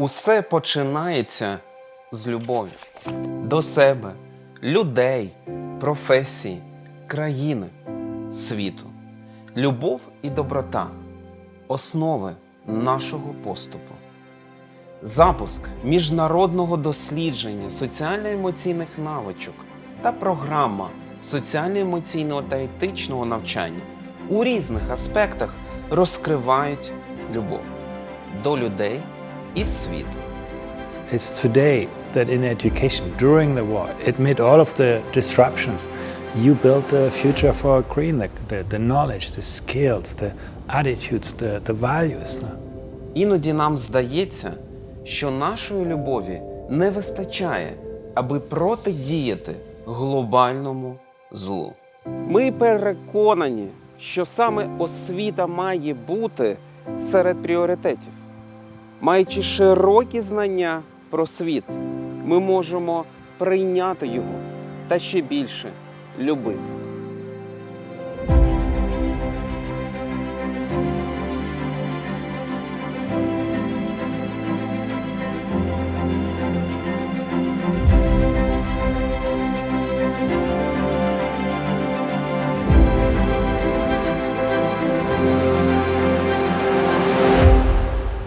Усе починається з любові до себе, людей, професії, країни, світу. Любов і доброта основи нашого поступу. Запуск міжнародного дослідження соціально-емоційних навичок та програма соціально-емоційного та етичного навчання у різних аспектах розкривають любов до людей і світу. It's today that in education, during the war, amid all of the disruptions, you build the future for Ukraine, the, the, the knowledge, the skills, the attitudes, the, the values. Іноді нам здається, що нашої любові не вистачає, аби протидіяти глобальному злу. Ми переконані, що саме освіта має бути серед пріоритетів. Маючи широкі знання про світ, ми можемо прийняти його та ще більше любити.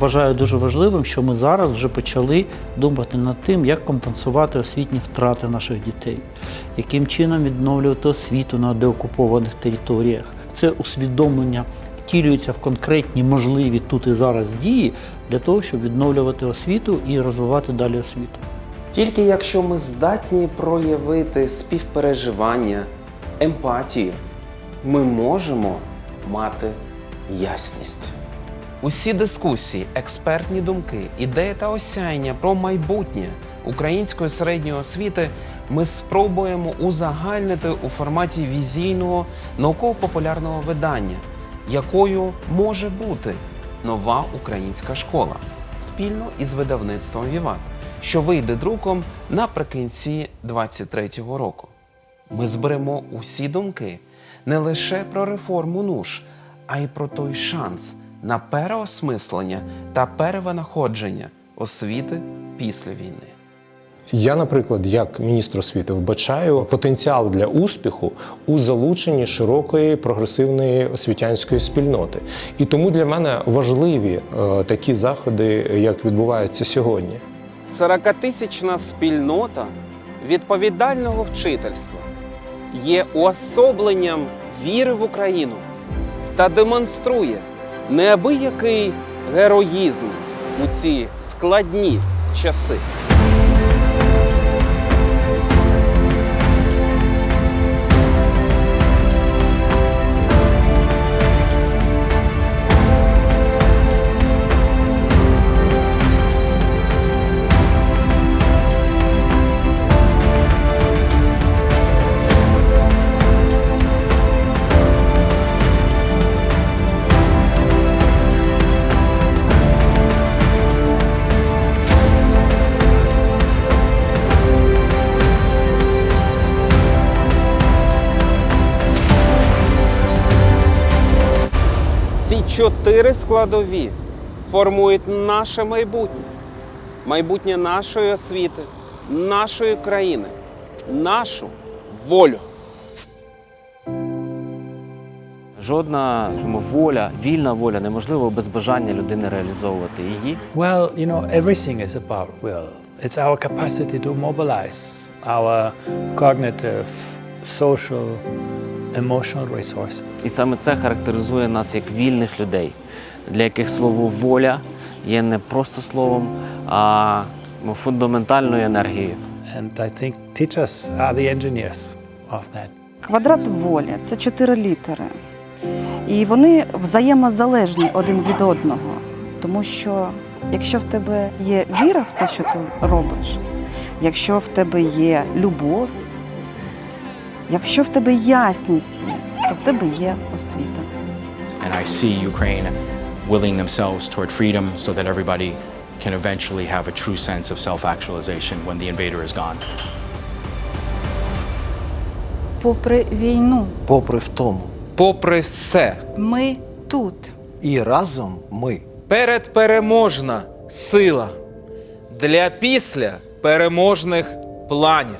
Вважаю дуже важливим, що ми зараз вже почали думати над тим, як компенсувати освітні втрати наших дітей, яким чином відновлювати освіту на деокупованих територіях. Це усвідомлення втілюється в конкретні можливі тут і зараз дії для того, щоб відновлювати освіту і розвивати далі освіту. Тільки якщо ми здатні проявити співпереживання, емпатію, ми можемо мати ясність. Усі дискусії, експертні думки, ідеї та осяяння про майбутнє української середньої освіти ми спробуємо узагальнити у форматі візійного науково-популярного видання, якою може бути нова українська школа спільно із видавництвом Віват, що вийде друком наприкінці 23-го року. Ми зберемо усі думки не лише про реформу НУШ, а й про той шанс на переосмислення та перевинаходження освіти після війни. Я, наприклад, як міністр освіти, вбачаю потенціал для успіху у залученні широкої прогресивної освітянської спільноти. І тому для мене важливі е, такі заходи, як відбуваються сьогодні. 40-тисячна спільнота відповідального вчительства є уособленням віри в Україну та демонструє неабиякий героїзм у ці складні часи. Ці чотири складові формують наше майбутнє, майбутнє нашої освіти, нашої країни, нашу волю. Жодна скажімо, воля, вільна воля неможлива без бажання людини реалізовувати її. Well, you know, everything is about will. It's our capacity to mobilize our cognitive, social, emotional resources. І саме це характеризує нас як вільних людей, для яких слово воля є не просто словом, а ну, фундаментальною енергією. And I think teachers are the engineers of that. Квадрат волі це чотири літери. І вони взаємозалежні один від одного. Тому що якщо в тебе є віра в те, що ти робиш, якщо в тебе є любов, якщо в тебе ясність є, то в тебе є освіта. And I see Ukraine willing themselves toward freedom so that everybody can eventually have a true sense of self actualization when the invader is gone. Попри війну, Попри втому, Попри все, ми тут. і разом ми передпереможна сила для після переможних планів.